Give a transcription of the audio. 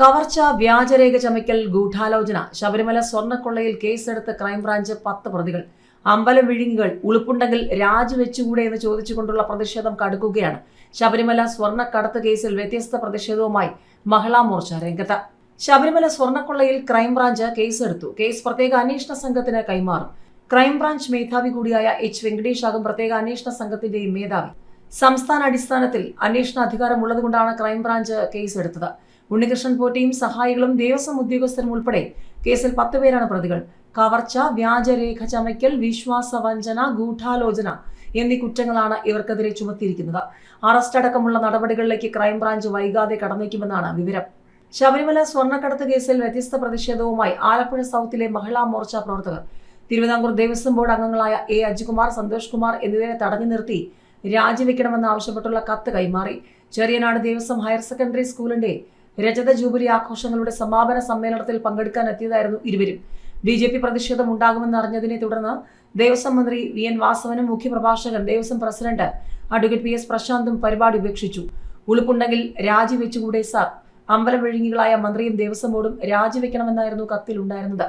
കവർച്ച വ്യാജരേഖ ചമയ്ക്കൽ ഗൂഢാലോചന. ശബരിമല സ്വർണക്കൊള്ളയിൽ കേസെടുത്ത ക്രൈംബ്രാഞ്ച് പത്ത് പ്രതികൾ. അമ്പലം വിഴുങ്ങുകൾ ഉളുപ്പുണ്ടെങ്കിൽ രാജിവെച്ചുകൂടെ എന്ന് ചോദിച്ചുകൊണ്ടുള്ള പ്രതിഷേധം കടുക്കുകയാണ്. ശബരിമല സ്വർണക്കടത്ത് കേസിൽ വ്യത്യസ്ത പ്രതിഷേധവുമായി മഹിളാ മോർച്ച രംഗത്ത്. ശബരിമല സ്വർണക്കൊള്ളയിൽ ക്രൈംബ്രാഞ്ച് കേസെടുത്തു. കേസ് പ്രത്യേക അന്വേഷണ സംഘത്തിന് കൈമാറും. ക്രൈംബ്രാഞ്ച് മേധാവി കൂടിയായ എച്ച് വെങ്കടേഷ് ആകും പ്രത്യേക അന്വേഷണ സംഘത്തിന്റെയും മേധാവി. സംസ്ഥാന അടിസ്ഥാനത്തിൽ അന്വേഷണ അധികാരമുള്ളതുകൊണ്ടാണ് ക്രൈംബ്രാഞ്ച് കേസ് എടുത്തത് ഉണ്ണികൃഷ്ണൻ പോറ്റയും സഹായികളും ദേവസ്വം ഉദ്യോഗസ്ഥരും ഉൾപ്പെടെ കേസിൽ പത്ത് പേരാണ് പ്രതികൾ. കവർച്ച വ്യാജരേഖ ചമയ്ക്കൽ വിശ്വാസവഞ്ചന ഗൂഢാലോചന എന്നീ കുറ്റങ്ങളാണ് ഇവർക്കെതിരെ ചുമത്തിയിരിക്കുന്നത്. അറസ്റ്റ് അടക്കമുള്ള നടപടികളിലേക്ക് ക്രൈംബ്രാഞ്ച് വൈകാതെ കടന്നേക്കുമെന്നാണ് വിവരം. ശബരിമല സ്വർണക്കടത്ത് കേസിൽ വ്യത്യസ്ത പ്രതിഷേധവുമായി ആലപ്പുഴ സൗത്തിലെ മഹിളാ മോർച്ച പ്രവർത്തകർ. തിരുവിതാംകൂർ ദേവസ്വം ബോർഡ് അംഗങ്ങളായ എ അജികുമാർ സന്തോഷ് കുമാർ എന്നിവരെ തടഞ്ഞു നിർത്തി രാജിവെക്കണമെന്ന് ആവശ്യപ്പെട്ടുള്ള കത്ത് കൈമാറി. ചെറിയനാട് ദേവസ്വം ഹയർ സെക്കൻഡറി സ്കൂളിന്റെ രജത ജൂബിലി ആഘോഷങ്ങളുടെ സമാപന സമ്മേളനത്തിൽ പങ്കെടുക്കാൻ എത്തിയതായിരുന്നു ഇരുവരും. ബി ജെ പി പ്രതിഷേധം ഉണ്ടാകുമെന്ന് അറിഞ്ഞതിനെ തുടർന്ന് ദേവസ്വം മന്ത്രി വി എൻ വാസവനും മുഖ്യപ്രഭാഷകൻ Devaswom president advocate P S പ്രശാന്തും പരിപാടി ഉപേക്ഷിച്ചു. ഉളുപ്പുണ്ടെങ്കിൽ രാജിവെച്ചുകൂടെ സാർ. അമ്പലം വിഴുങ്ങികളായ മന്ത്രിയും ദേവസ്വം ബോർഡും രാജിവെക്കണമെന്നായിരുന്നു കത്തിലുണ്ടായിരുന്നത്.